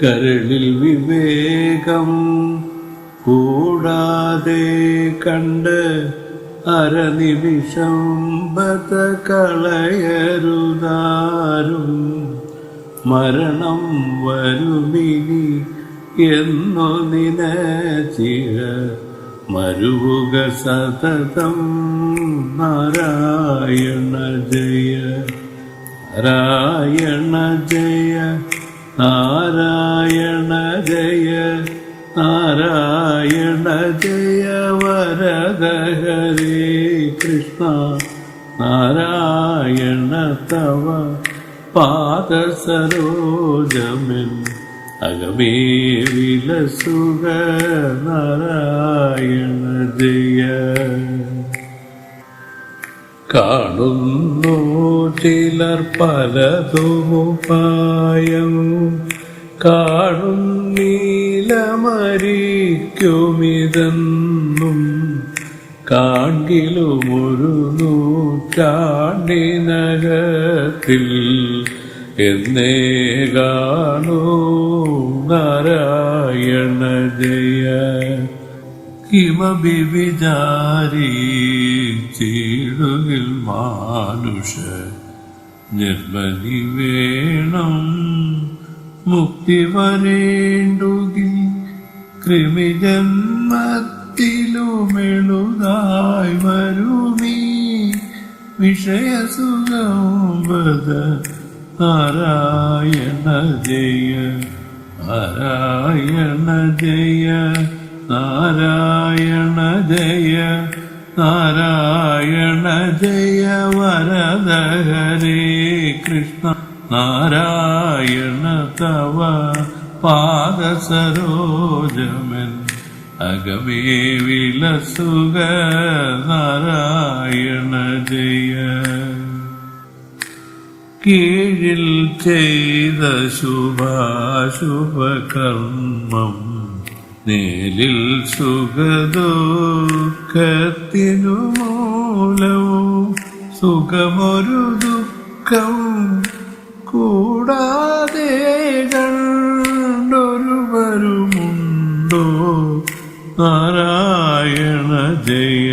കരളിൽ വിവേകം കൂടാതെ കണ്ട് അരനിമിഷം ബത കളയരുതാരും മരണം വരുമിനി എന്നു നിനച്ചിര മരുവുക സതതം നാരായണ ജയ നാരായണ ജയ നാരായണ ജയ നാരായണ ജയ വരദ ഹരേ കൃഷ്ണ നാരായണ തവ പാദസരോജമിൽ അകമേ വിലസുക നാരായണ ജയ കാണുന്നു ചിലർ പലതുമുപായം കാണുന്നീലമരിക്കുമിതെന്നും കാണിലും ഒരു നൂറ്റാണ്ടിനകത്തിൽ എന്നേ കാണൂ നാരായണ ജയ കിമപി വിചാരിച്ചിടുകിൽ മാനുഷ നിർമ്മതി വേണം മുക്തി വരേണ്ടുകിൽ കൃമിജന്മത്തിലുമെളുതായി വരുമീ വിഷയസുഖം നാരായണ ജയ നാരായണ ജയ നാരായണ ജയ നാരായണ ജയ വരദ ഹരേ കൃഷ്ണ. നാരായണ തവ പാദസരോജമൻ അകമേ വിലസുക നാരായണ ജയ. കീഴിൽ ചെയ്ത ശുഭാശുഭകർമ്മം നേലിൽ സുഖദുഃഖത്തിനു മൂലവും സുഖമൊരു ദുഃഖം കൂടാതെ കണ്ടൊരുവരുമുണ്ടോ നാരായണ ജയ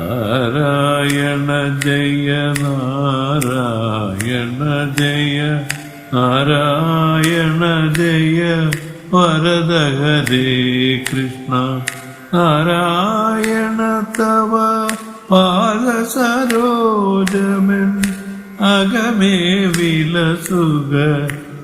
നാരായണ ജയ നാരായണ ജയ നാരായണ ജയ വരദ ഹരേ കൃഷ്ണ. നാരായണ തവ പാദസരോജമൻ അകമേ വിലസുക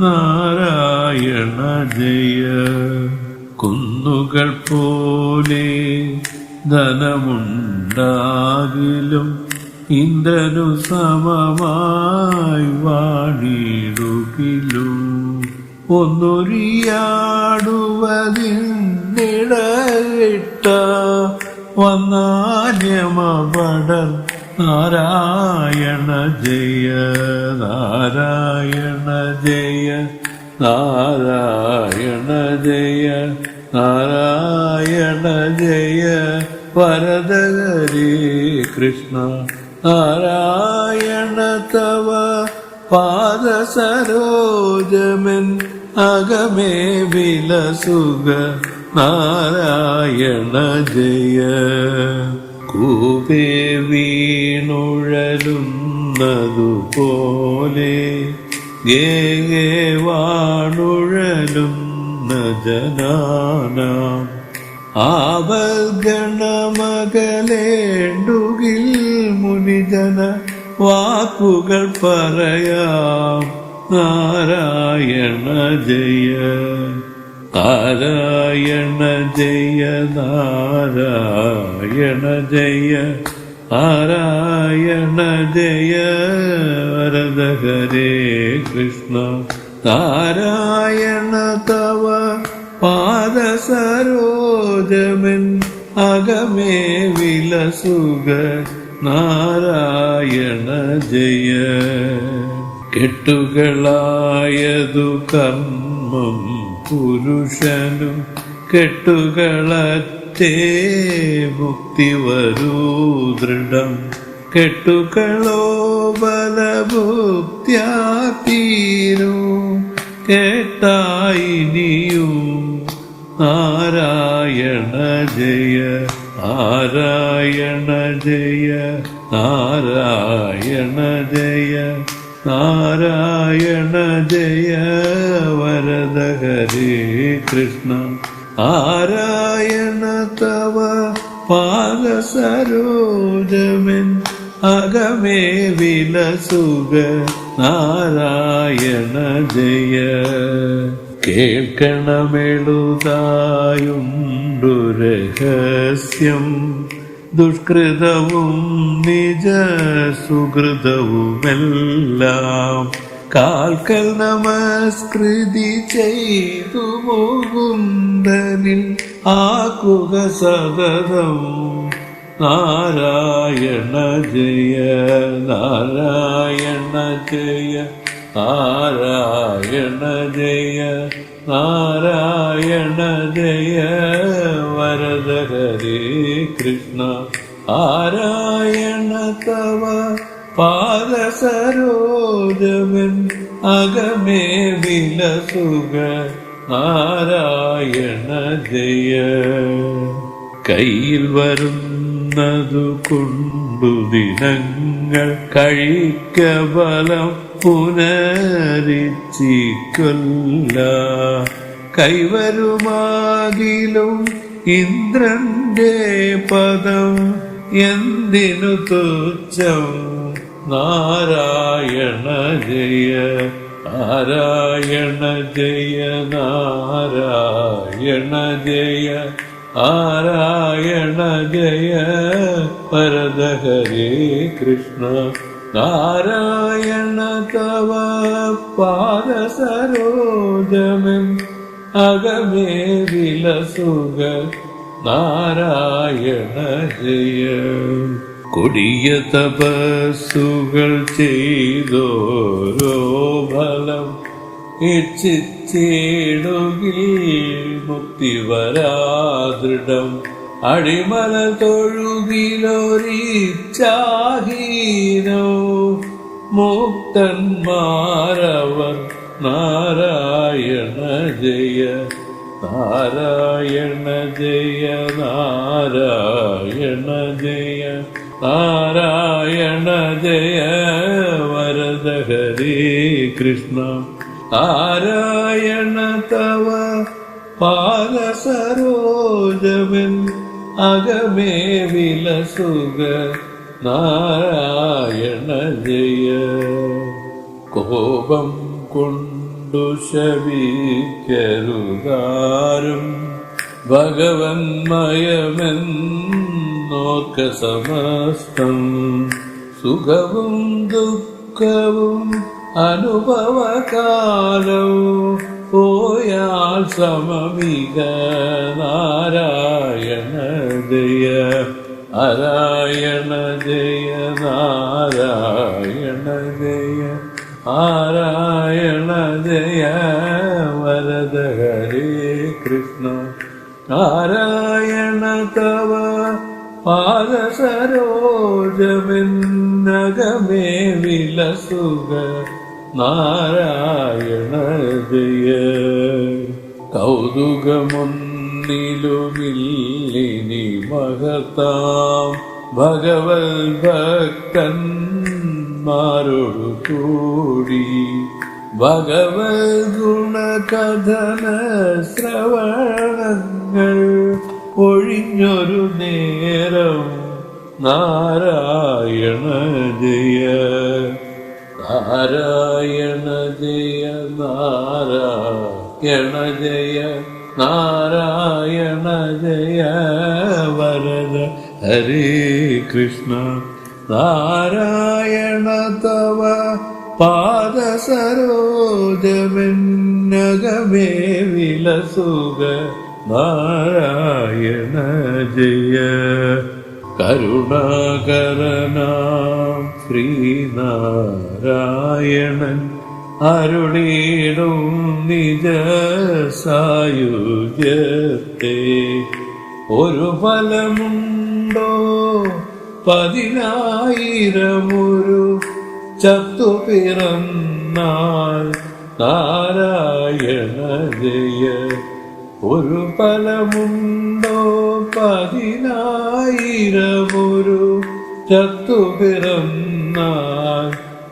നാരായണ ജയ. കുന്നുകൾ പോലെ ധനമുണ്ടാകിലും ഇന്ദ്രനു സമമായി വാണിടുകിലും. ഒന്നൊരിയാടുവതിനിടയിട്ട വന്നാന്യമപടർ നാരായണ ജയ നാരായണ ജയ നാരായണ ജയ നാരായണ ജയ. വരദഗരി കൃഷ്ണ. നാരായണ തവ പാദസരോജമൻ അകമേ വിലസുക. നാരായണ ജയ. കൂപേ വീണുഴലുന്നതുപോലെ ഗേ വാണുഴലുന്ന ജനാനാം ആവൽഗണമകലേണ്ടുകിൽ മുനിജന വാക്കുകൾ പറയാം. നാരായണ ജയ നാരായണ ജയ നാരായണ ജയ നാരായണ ജയ വരദ ഹരേ കൃഷ്ണ. നാരായണ തവ പാദസരോജമൻ അകമേ വിലസുക നാരായണ ജയ. കെട്ടുകളായതു കർമ്മം പുരുഷനും കെട്ടുകളേ കെട്ടേ മുക്തി വരൂ ദൃഢം. കെട്ടുകളോ ബലഭുക്ത്യാ തീരൂ കേട്ടായിനിയും നാരായണ ജയ. നാരായണ ജയ. നാരായണ ജയ നാരായണ ജയ വരദ ഹരേ കൃഷ്ണ. നാരായണ തവ പാദസരോജമൻ അകമേ വിലസുക നാരായണ ജയ കേൾക്കണമെഴുതായുണ്ടു രഹസ്യം. ദുഷ്കൃതവും നിജ സുഹൃതവുമെല്ലാം കാൽക്കൽ നമസ്കൃതി ചെയ്തു മുകുന്ദനിൽ ആക്കുക സതതം. നാരായണ ജയ നാരായണ ജയ നാരായണ ജയ നാരായണ ജയ വരദ ഹരേ കൃഷ്ണ ആരായണ തവ പാദസരോജമൻ അകമേ വിലസുക നാരായണ ജയ. കയ്യിൽ വരുന്നതു കൊണ്ടു ദിനങ്ങൾ കഴിക്ക ബലം പുനരിച്ചിക്കൊല്ല കൈവരുമാകിലും ഇന്ദ്രന്റെ പദം എന്തിനു തുച്ഛം നാരായണ ജയ നാരായണ ജയ നാരായണ ജയ നാരായണ ജയ വരദ കൃഷ്ണ നാരായണ തവ പാദസരോജമൻ അകമേ വിലസുക നാരായണ ജയ കൊടിയ തപസ്സുകൾ ചെയ്തോരോ ഫലം. ഇച്ഛിച്ചേടുകിൽ മുക്തി വരാദൃഢം അടിമല തൊഴുകിലൊരിച്ചാഹീനോ. മുക്തന്മാരവർ നാരായണ ജയ നാരായണ ജയ നാരായണ ജയ നാരായണ ജയ വരദ ഹരി കൃഷ്ണ. നാരായണ തവ പാദസരോജമൻ അകമേ വിലസുക നാരായണ ജയ. കോപം കൊണ്ടു ശവിക്കരുതാരും ഭഗവന്മയമെന്നോക്ക സമസ്തം. സുഖവും ദുഃഖവും അനുഭവകാലം പോയാൽ സമമിക നാരായണ ജയ. നാരായണ ജയ നാരായണ ജയ. നാരായണ നാരായണ തവ പാദസരോജമെന്നകമേ വിലസുക നാരായണ ജയ. കൗതുകമൊന്നിലുമില്ലിനി മഹതാം ഭഗവത് ഭക്തന്മാരോടു കൂടി. ഭഗവത് ഗുണകഥന ശ്രവണങ്ങൾ ഒഴിഞ്ഞൊരു നേരം നാരായണ ജയ. നാരായണ ജയ നാരായണ ജയ നാരായണ ജയ. വരദ ഹരേ കൃഷ്ണ. നാരായണ തവ പാദസരോജമെന്നകമേ വിലസുക. നാരായണ ജയ കരുണാകരനാം ശ്രീനാരായണൻ അരുണീടും നിജ സായുജ്യത്തെ. ഒരു ഫലമുണ്ടോ? പതിനായിരമൊരു ചത്തു പിറന്നാൽ നാരായണ ജയ ഒരു ഫലമുണ്ടോ? പതിനായിരമൊരു ചത്തു പിറന്നാൽ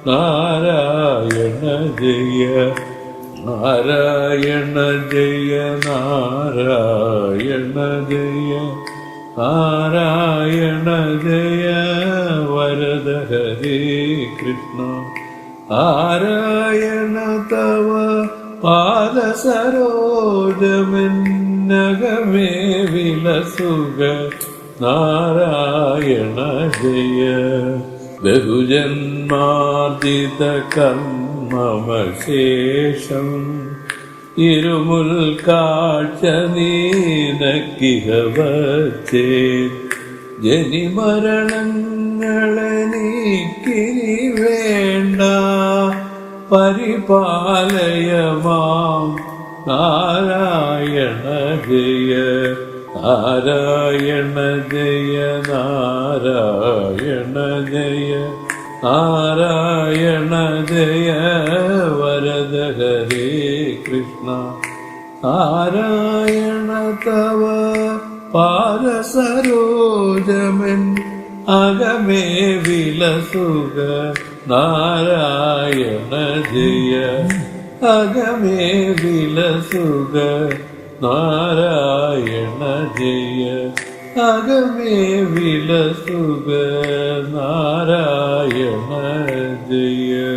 നാരായണ ജയ നാരായണ ജയ നാരായണ ജയ നാരായണ ജയ വരദ കൃഷ്ണ. നാരായണ തവ പാദസരോജമെന്നകമേ വിലസുക നാരായണ ജയ. ബഹുജന്മാർജിത കർമ്മമശേഷം ഇരുമുൽ കാഴ്ച നീനക്കിഹ ജനിമരണങ്ങളെ പരിപാലയമാം. നാരായണ ജയ നാരായണ ജയ നാരായണ ജയ നാരായണ ജയ വരദ ഹരേ കൃഷ്ണ. നാരായണ തവ പാരസരോജമൻ അകമേ വിലസുക നാരായണ ജയ. അകമേ വിലസുക നാരായണ ജയ. അകമേ വിലസുക നാരായണ ജയ.